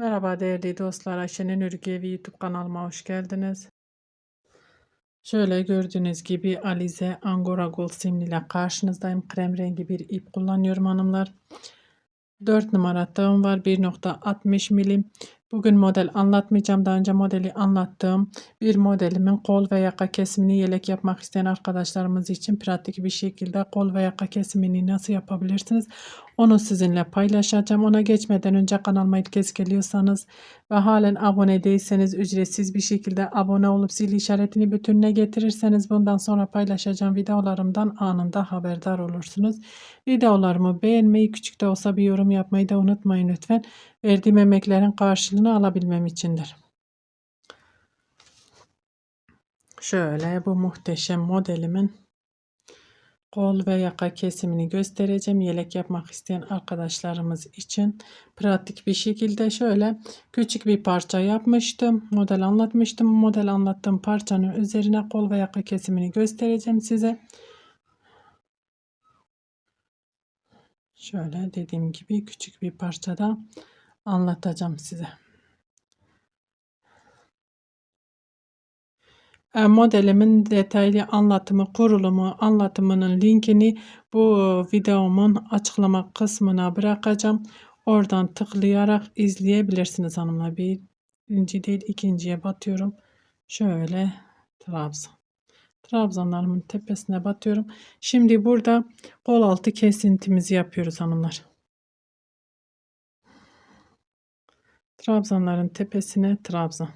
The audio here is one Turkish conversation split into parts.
Merhaba değerli dostlar. Ayşe'nin Örgü Evi YouTube kanalıma hoş geldiniz. Şöyle gördüğünüz gibi Alize Angora Gold simli ile karşınızdayım. Krem rengi bir ip kullanıyorum hanımlar. 4 numara tığım var. 1.60 milim. Bugün model anlatmayacağım. Daha önce modeli anlattığım bir modelimin kol ve yaka kesimini yelek yapmak isteyen arkadaşlarımız için pratik bir şekilde kol ve yaka kesimini nasıl yapabilirsiniz? Onu sizinle paylaşacağım. Ona geçmeden önce kanalıma ilk kez geliyorsanız ve halen abone değilseniz ücretsiz bir şekilde abone olup zil işaretini bütününe getirirseniz bundan sonra paylaşacağım videolarımdan anında haberdar olursunuz. Videolarımı beğenmeyi, küçük de olsa bir yorum yapmayı da unutmayın lütfen. Verdiğim emeklerin karşılığını alabilmem içindir. Şöyle bu muhteşem modelimin kol ve yaka kesimini göstereceğim. Yelek yapmak isteyen arkadaşlarımız için pratik bir şekilde şöyle küçük bir parça yapmıştım. Model anlatmıştım. Model anlattığım parçanın üzerine kol ve yaka kesimini göstereceğim size. Şöyle dediğim gibi küçük bir parçada anlatacağım size. Modelimin detaylı anlatımı, kurulumu, anlatımının linkini bu videomun açıklama kısmına bırakacağım. Oradan tıklayarak izleyebilirsiniz hanımlar. Birinci değil ikinciye batıyorum. Şöyle trabzan. Trabzanlarımın tepesine batıyorum. Şimdi burada kol altı kesintimizi yapıyoruz hanımlar. Trabzanların tepesine trabzan.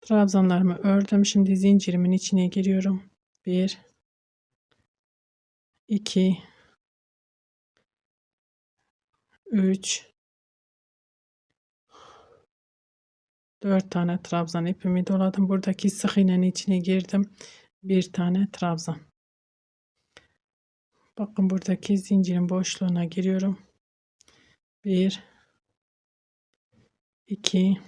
Trabzanlarımı ördüm. Şimdi zincirimin içine giriyorum. 1 2 3 4 tane trabzan ipimi doladım. Buradaki sık iğnenin içine girdim. Bir tane trabzan. Bakın buradaki zincirin boşluğuna giriyorum. 1 2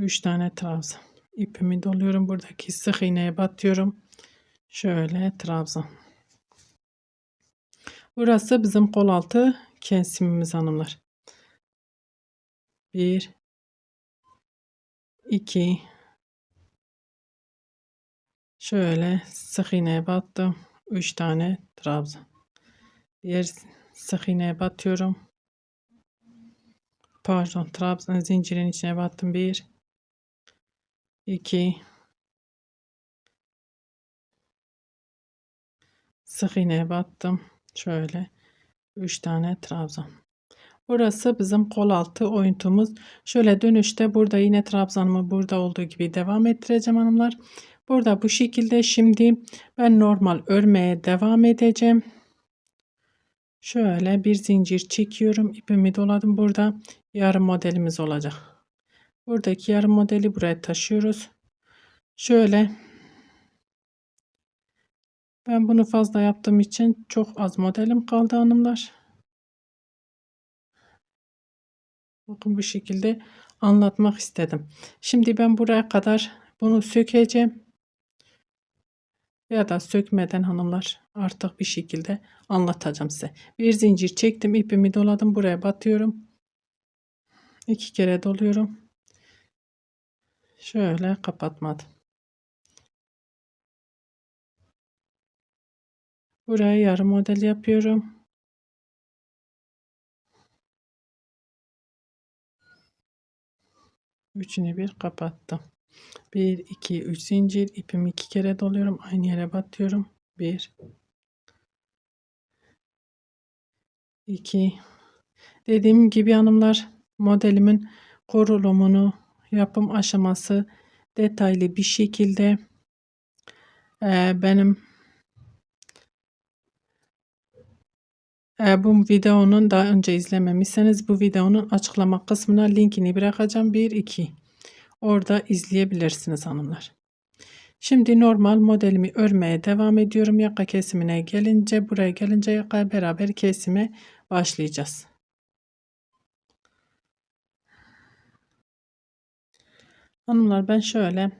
3 tane trabzan. İpimi doluyorum. Buradaki sık iğneye batıyorum. Şöyle trabzan. Burası bizim kol altı kesimimiz hanımlar. 1 2 Şöyle sık iğneye battım. 3 tane trabzan. Diğer sık iğneye batıyorum. Pardon trabzan zincirin içine battım. 1 2 sık iğneye battım. Şöyle 3 tane trabzan. Burası bizim kol altı oyuntumuz. Şöyle dönüşte burada yine trabzanımı burada olduğu gibi devam ettireceğim hanımlar. Burada bu şekilde şimdi ben normal örmeye devam edeceğim. Şöyle bir zincir çekiyorum. ipimi doladım. Burada yarım modelimiz olacak. Buradaki yarım modeli buraya taşıyoruz. Şöyle ben bunu fazla yaptığım için çok az modelim kaldı hanımlar. Bakın bu şekilde anlatmak istedim. Şimdi ben buraya kadar bunu sökeceğim. Ya da sökmeden hanımlar artık bir şekilde anlatacağım size. Bir zincir çektim ipimi doladım buraya batıyorum. iki kere doluyorum. Şöyle kapatmadım. Buraya yarım model yapıyorum. Üçünü bir kapattım. 1 2 3 zincir ipimi iki kere doluyorum. Aynı yere batıyorum. 1 2 Dediğim gibi hanımlar modelimin kurulumunu yapım aşaması detaylı bir şekilde e, benim e, bu videonun daha önce izlememişseniz bu videonun açıklama kısmına linkini bırakacağım 1 2 orada izleyebilirsiniz hanımlar. Şimdi normal modelimi örmeye devam ediyorum. Yaka kesimine gelince buraya gelince yaka beraber kesime başlayacağız. Hanımlar ben şöyle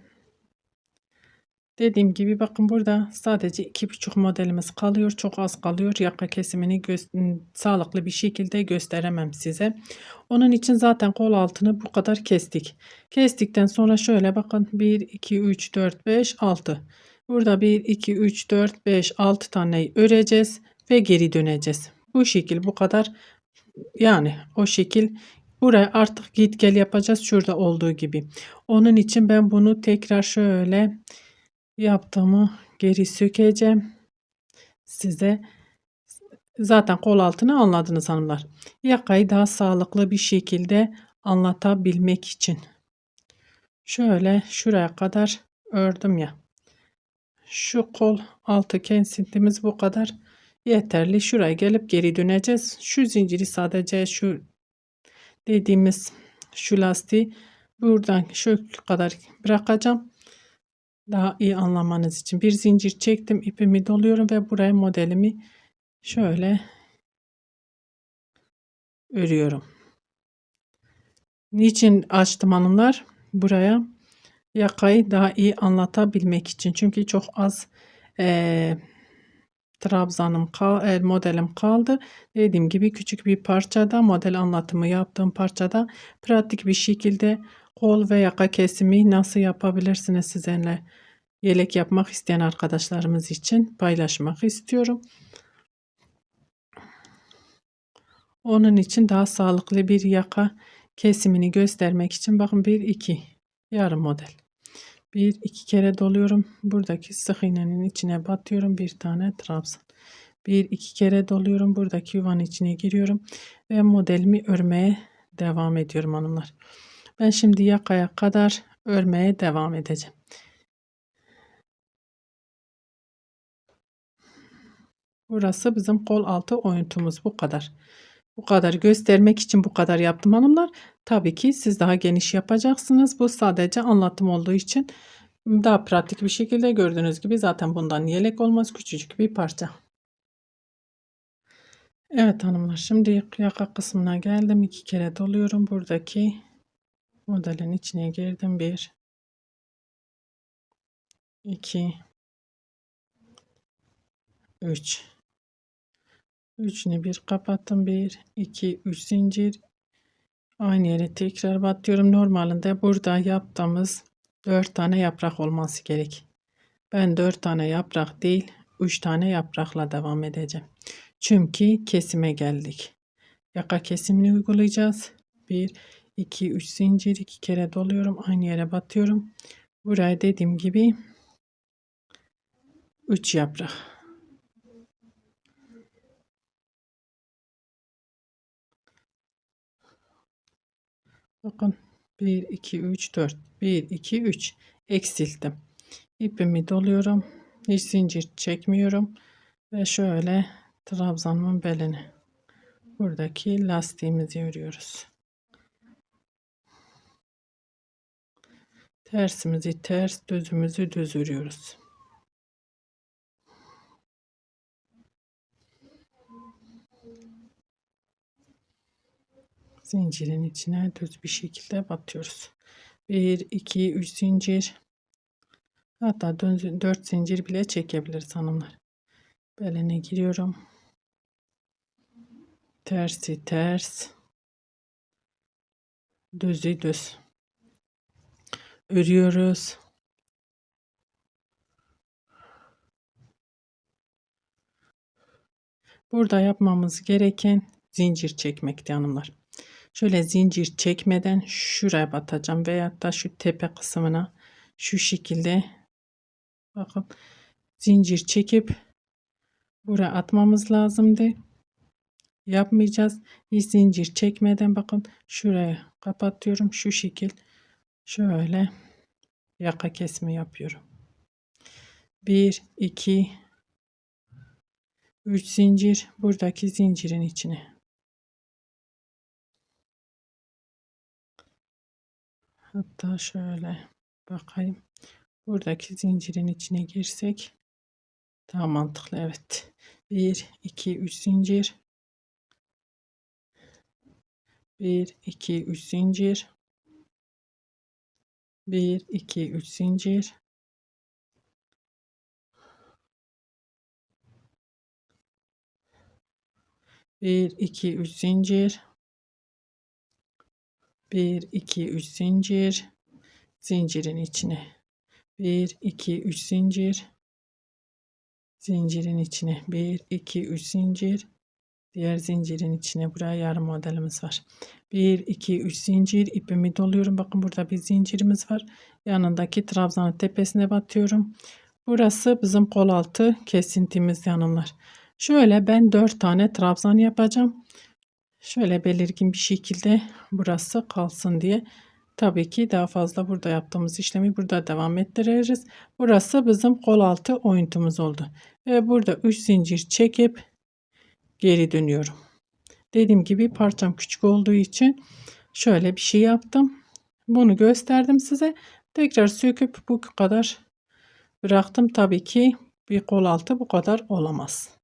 Dediğim gibi bakın burada sadece iki buçuk modelimiz kalıyor. Çok az kalıyor. Yaka kesimini gö- sağlıklı bir şekilde gösteremem size. Onun için zaten kol altını bu kadar kestik. Kestikten sonra şöyle bakın 1, 2, 3, 4, 5, 6. Burada 1, 2, 3, 4, 5, 6 tane öreceğiz ve geri döneceğiz. Bu şekil bu kadar yani o şekil buraya artık git gel yapacağız şurada olduğu gibi. Onun için ben bunu tekrar şöyle yaptığımı geri sökeceğim. Size zaten kol altını anladınız hanımlar. Yakayı daha sağlıklı bir şekilde anlatabilmek için. Şöyle şuraya kadar ördüm ya. Şu kol altı kesintimiz bu kadar yeterli. Şuraya gelip geri döneceğiz. Şu zinciri sadece şu dediğimiz şu lastiği buradan şu kadar bırakacağım. Daha iyi anlamanız için bir zincir çektim ipimi doluyorum ve buraya modelimi şöyle örüyorum. Niçin açtım hanımlar? Buraya yakayı daha iyi anlatabilmek için. Çünkü çok az e, trabzanım kal, e, modelim kaldı. Dediğim gibi küçük bir parçada model anlatımı yaptığım parçada pratik bir şekilde kol ve yaka kesimi nasıl yapabilirsiniz sizinle yelek yapmak isteyen arkadaşlarımız için paylaşmak istiyorum. Onun için daha sağlıklı bir yaka kesimini göstermek için bakın 1 2 yarım model. Bir iki kere doluyorum. Buradaki sık iğnenin içine batıyorum. Bir tane trabzan. Bir iki kere doluyorum. Buradaki yuvanın içine giriyorum. Ve modelimi örmeye devam ediyorum hanımlar. Ben şimdi yakaya kadar örmeye devam edeceğim. Burası bizim kol altı oyuntumuz bu kadar. Bu kadar göstermek için bu kadar yaptım hanımlar. Tabii ki siz daha geniş yapacaksınız. Bu sadece anlatım olduğu için daha pratik bir şekilde gördüğünüz gibi zaten bundan yelek olmaz. Küçücük bir parça. Evet hanımlar şimdi yaka kısmına geldim. iki kere doluyorum. Buradaki modelin içine girdim. Bir, iki, üç. Üçünü bir kapattım. Bir, iki, üç zincir. Aynı yere tekrar batıyorum. Normalinde burada yaptığımız 4 tane yaprak olması gerek. Ben 4 tane yaprak değil 3 tane yaprakla devam edeceğim. Çünkü kesime geldik. Yaka kesimini uygulayacağız. 1, 2, 3 zincir 2 kere doluyorum. Aynı yere batıyorum. Buraya dediğim gibi 3 yaprak. Bakın 1, 2, 3, 4. 1, 2, 3. Eksilttim. İpimi doluyorum. Hiç zincir çekmiyorum. Ve şöyle trabzanımın belini. Buradaki lastiğimizi örüyoruz. Tersimizi ters, düzümüzü düz örüyoruz. Zincirin içine düz bir şekilde batıyoruz. 1 2 3 zincir hatta 4 zincir bile çekebiliriz hanımlar. Beline giriyorum. Tersi ters. Düzü düz. Örüyoruz. Burada yapmamız gereken zincir çekmekti hanımlar. Şöyle zincir çekmeden şuraya batacağım veya da şu tepe kısmına şu şekilde bakın zincir çekip buraya atmamız lazımdı. Yapmayacağız. Hiç zincir çekmeden bakın şuraya kapatıyorum şu şekil. Şöyle yaka kesme yapıyorum. 1 2 3 zincir buradaki zincirin içine Hatta şöyle bakayım. Buradaki zincirin içine girsek daha mantıklı. Evet. 1, 2, 3 zincir. 1, 2, 3 zincir. 1, 2, 3 zincir. Bir, iki, üç zincir. 1 2 3 zincir. Zincirin içine. 1 2 3 zincir. Zincirin içine. 1 2 3 zincir. Diğer zincirin içine buraya yarım modelimiz var. 1 2 3 zincir. İpimi doluyorum. Bakın burada bir zincirimiz var. Yanındaki trabzanın tepesine batıyorum. Burası bizim kol altı kesintimiz yanımlar. Şöyle ben 4 tane trabzan yapacağım şöyle belirgin bir şekilde burası kalsın diye tabii ki daha fazla burada yaptığımız işlemi burada devam ettireceğiz. Burası bizim kol altı oyuntumuz oldu ve burada 3 zincir çekip geri dönüyorum. Dediğim gibi parçam küçük olduğu için şöyle bir şey yaptım. Bunu gösterdim size. Tekrar söküp bu kadar bıraktım. Tabii ki bir kol altı bu kadar olamaz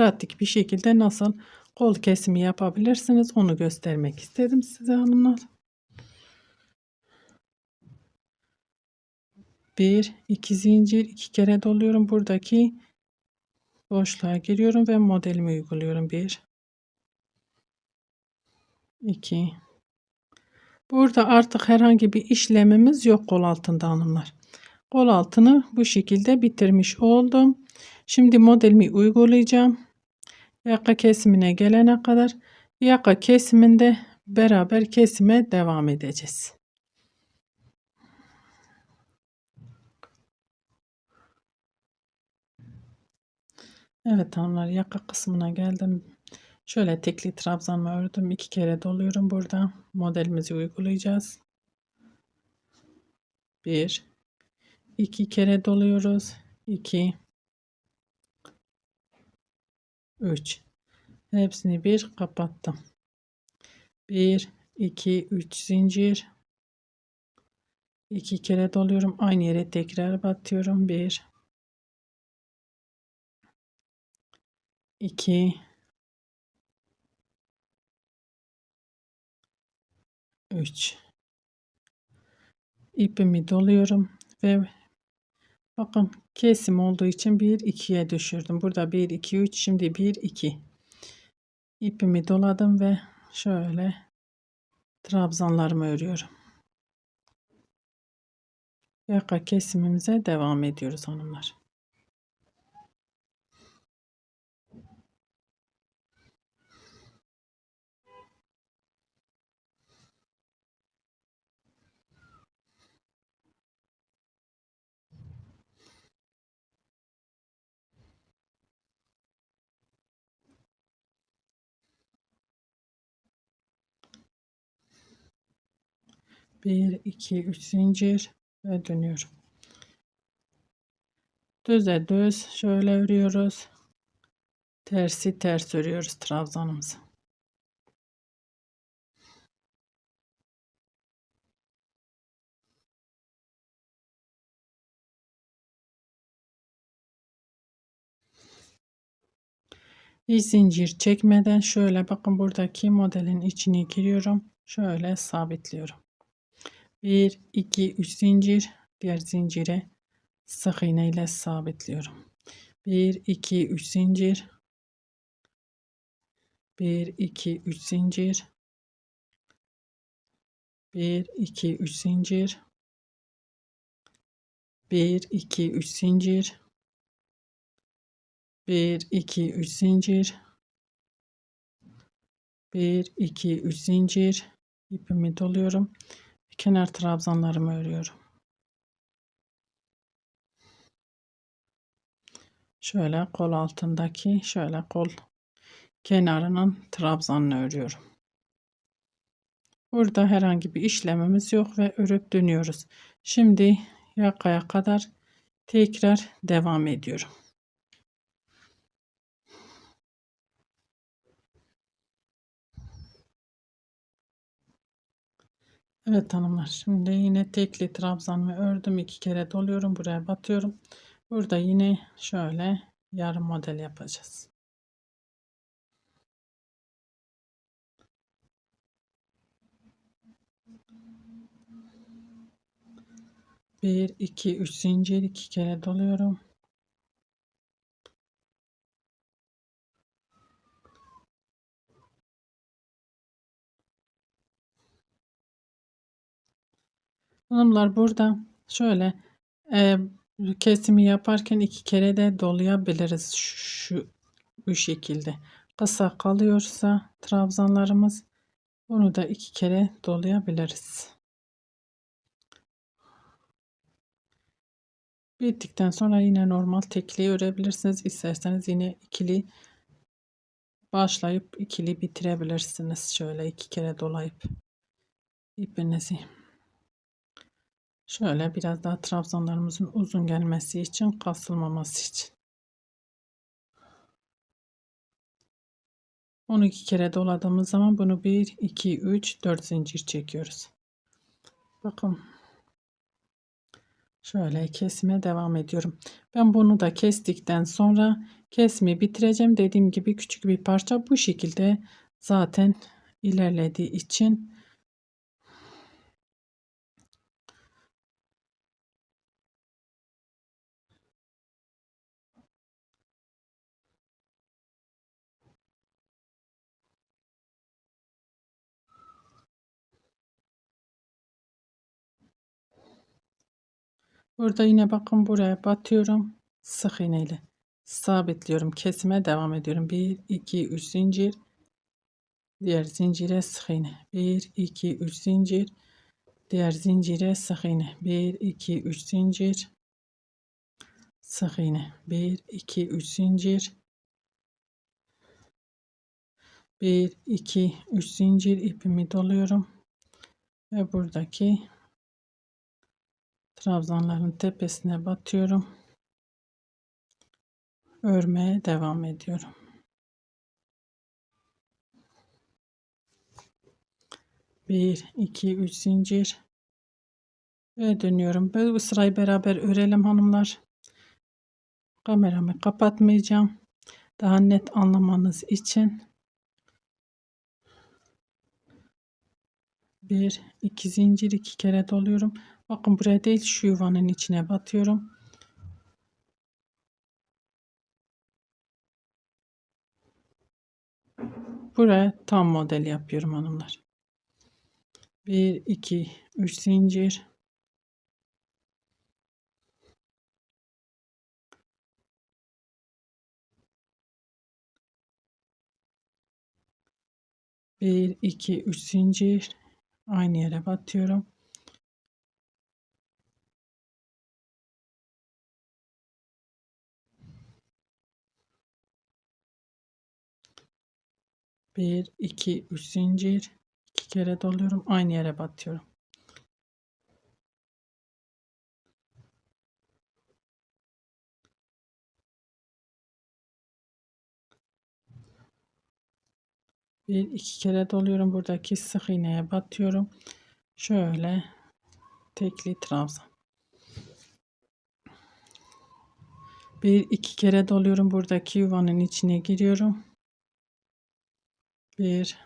pratik bir şekilde nasıl kol kesimi yapabilirsiniz onu göstermek istedim size hanımlar. Bir, iki zincir iki kere doluyorum buradaki boşluğa giriyorum ve modelimi uyguluyorum. Bir, iki. Burada artık herhangi bir işlemimiz yok kol altında hanımlar. Kol altını bu şekilde bitirmiş oldum. Şimdi modelimi uygulayacağım. Yaka kesimine gelene kadar yaka kesiminde beraber kesime devam edeceğiz. Evet hanımlar yaka kısmına geldim. Şöyle tekli trabzanımı ördüm. iki kere doluyorum burada. Modelimizi uygulayacağız. Bir, iki kere doluyoruz. 2 3 hepsini bir kapattım. 1 2 3 zincir. 2 kere doluyorum. Aynı yere tekrar batıyorum. 1 2 3 ipimi doluyorum ve bakın kesim olduğu için 1 2'ye düşürdüm. Burada 1 2 3 şimdi 1 2 ipimi doladım ve şöyle trabzanlarımı örüyorum. Yaka kesimimize devam ediyoruz hanımlar. Bir, iki, üç zincir ve dönüyorum. Düze düz şöyle örüyoruz. Tersi ters örüyoruz trabzanımızı. Bir zincir çekmeden şöyle bakın buradaki modelin içine giriyorum. Şöyle sabitliyorum. 1 2 3 zincir. Diğer zincire sık iğne ile sabitliyorum. 1 2 3 zincir. 1 2 3 zincir. 1 2 3 zincir. 1 2 3 zincir. 1 2 3 zincir. 1 2 3 zincir. İpimi doluyorum kenar trabzanlarımı örüyorum. Şöyle kol altındaki şöyle kol kenarının trabzanını örüyorum. Burada herhangi bir işlemimiz yok ve örüp dönüyoruz. Şimdi yakaya kadar tekrar devam ediyorum. Evet hanımlar şimdi yine tekli trabzanımı ördüm iki kere doluyorum buraya batıyorum burada yine şöyle yarım model yapacağız 1 2 3 zincir iki kere doluyorum. Hanımlar burada şöyle e, kesimi yaparken iki kere de dolayabiliriz şu bu şekilde. Kısa kalıyorsa trabzanlarımız bunu da iki kere dolayabiliriz. Bittikten sonra yine normal tekli örebilirsiniz. İsterseniz yine ikili başlayıp ikili bitirebilirsiniz. Şöyle iki kere dolayıp ipinizi. Şöyle biraz daha trabzanlarımızın uzun gelmesi için kasılmaması için. 12 kere doladığımız zaman bunu 1 2 3 4 zincir çekiyoruz. Bakın Şöyle kesime devam ediyorum. Ben bunu da kestikten sonra kesmeyi bitireceğim. Dediğim gibi küçük bir parça bu şekilde zaten ilerlediği için Burada yine bakın buraya batıyorum. Sık iğneyle sabitliyorum. Kesime devam ediyorum. 1 2 3 zincir. Diğer zincire sık iğne. 1 2 3 zincir. Diğer zincire sık iğne. 1 2 3 zincir. Sık iğne. 1 2 3 zincir. 1 2 3 zincir ipimi doluyorum. Ve buradaki trabzanların tepesine batıyorum. Örmeye devam ediyorum. Bir, iki, üç zincir ve dönüyorum. Böyle bu sırayı beraber örelim hanımlar. Kameramı kapatmayacağım. Daha net anlamanız için. Bir, iki zincir iki kere doluyorum. Bakın buraya değil şu yuvanın içine batıyorum. Buraya tam model yapıyorum hanımlar. 1 2 3 zincir Bir, iki, üç zincir aynı yere batıyorum. Bir, iki, üç zincir. iki kere doluyorum. Aynı yere batıyorum. Bir iki kere doluyorum. Buradaki sık iğneye batıyorum. Şöyle tekli trabzan. Bir iki kere doluyorum. Buradaki yuvanın içine giriyorum. 1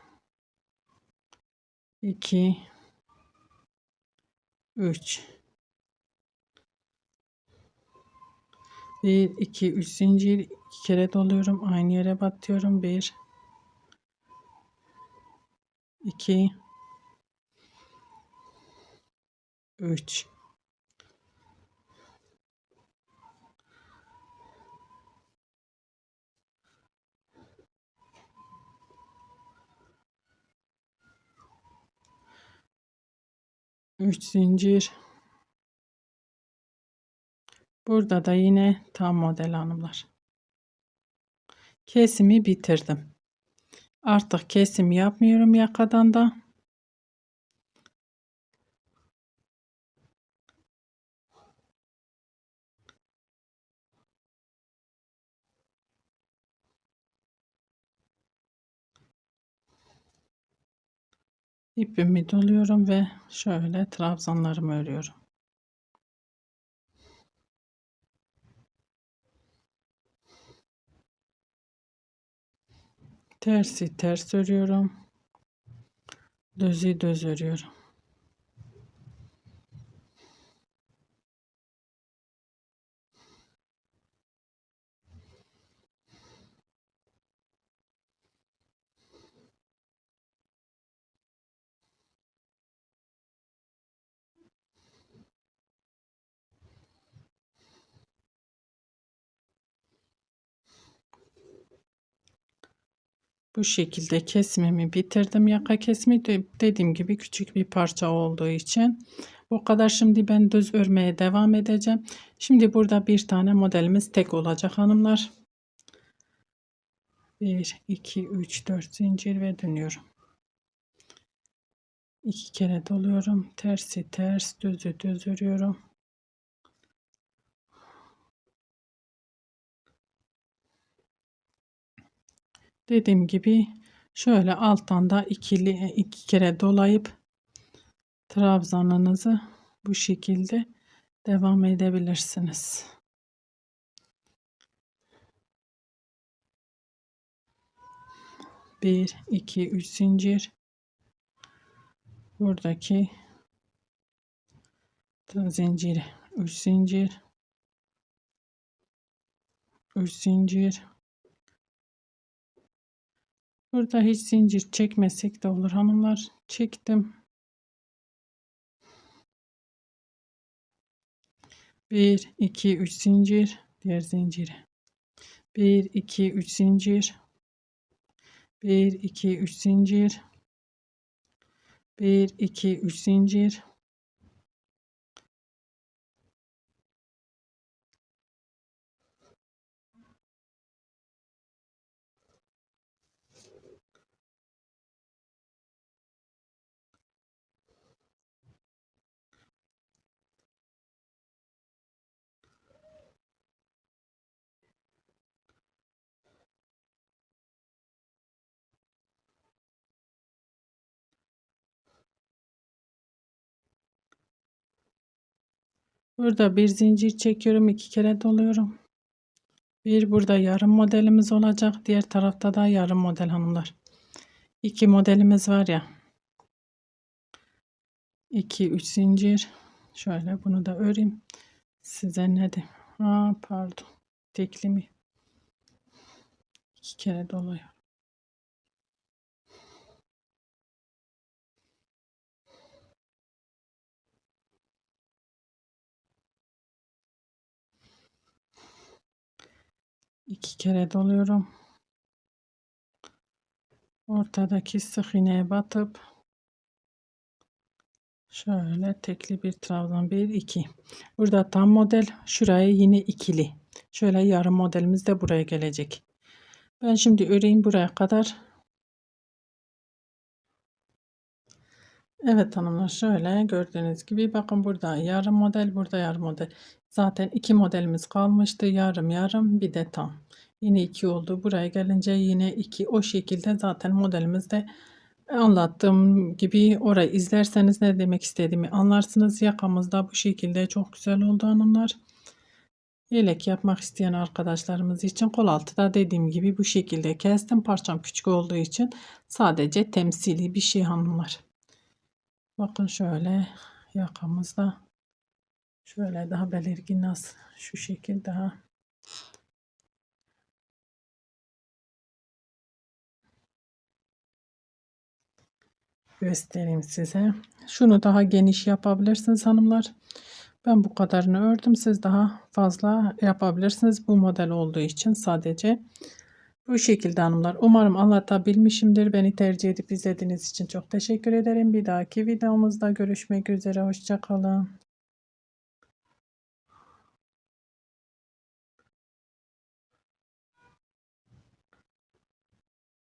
2 3 1 2 3 zincir. İki kere doluyorum. Aynı yere batıyorum. 1 2 3 3 zincir. Burada da yine tam model hanımlar. Kesimi bitirdim. Artık kesim yapmıyorum yakadan da ipimi doluyorum ve şöyle trabzanlarımı örüyorum. Tersi ters örüyorum. Düzü düz örüyorum. Bu şekilde kesmemi bitirdim. Yaka kesimi de dediğim gibi küçük bir parça olduğu için. Bu kadar şimdi ben düz örmeye devam edeceğim. Şimdi burada bir tane modelimiz tek olacak hanımlar. 1, 2, 3, 4 zincir ve dönüyorum. İki kere doluyorum. Tersi ters, düzü düz örüyorum. Dediğim gibi şöyle alttan da ikili iki kere dolayıp trabzanınızı bu şekilde devam edebilirsiniz. Bir, iki, üç zincir. Buradaki zincir, üç zincir, üç zincir. Burada hiç zincir çekmesek de olur hanımlar. Çektim. 1 2 3 zincir. Diğer zinciri. 1 2 3 zincir. 1 2 3 zincir. 1 2 3 zincir Burada bir zincir çekiyorum. iki kere doluyorum. Bir burada yarım modelimiz olacak. Diğer tarafta da yarım model hanımlar. İki modelimiz var ya. 2 3 zincir. Şöyle bunu da öreyim. Size ne de? Aa, pardon. Tekli mi? İki kere doluyor. İki kere doluyorum. Ortadaki sık iğneye batıp şöyle tekli bir trabzan 1 2. Burada tam model şuraya yine ikili. Şöyle yarım modelimiz de buraya gelecek. Ben şimdi öreyim buraya kadar. Evet hanımlar şöyle gördüğünüz gibi bakın burada yarım model burada yarım model. Zaten iki modelimiz kalmıştı. Yarım yarım bir de tam. Yine iki oldu. Buraya gelince yine iki. O şekilde zaten modelimizde anlattığım gibi orayı izlerseniz ne demek istediğimi anlarsınız. Yakamızda bu şekilde çok güzel oldu hanımlar. Yelek yapmak isteyen arkadaşlarımız için kol altı da dediğim gibi bu şekilde kestim. Parçam küçük olduğu için sadece temsili bir şey hanımlar. Bakın şöyle yakamızda şöyle daha belirgin nasıl şu şekilde daha göstereyim size. Şunu daha geniş yapabilirsiniz hanımlar. Ben bu kadarını ördüm. Siz daha fazla yapabilirsiniz. Bu model olduğu için sadece bu şekilde hanımlar. Umarım anlatabilmişimdir. Beni tercih edip izlediğiniz için çok teşekkür ederim. Bir dahaki videomuzda görüşmek üzere. Hoşçakalın.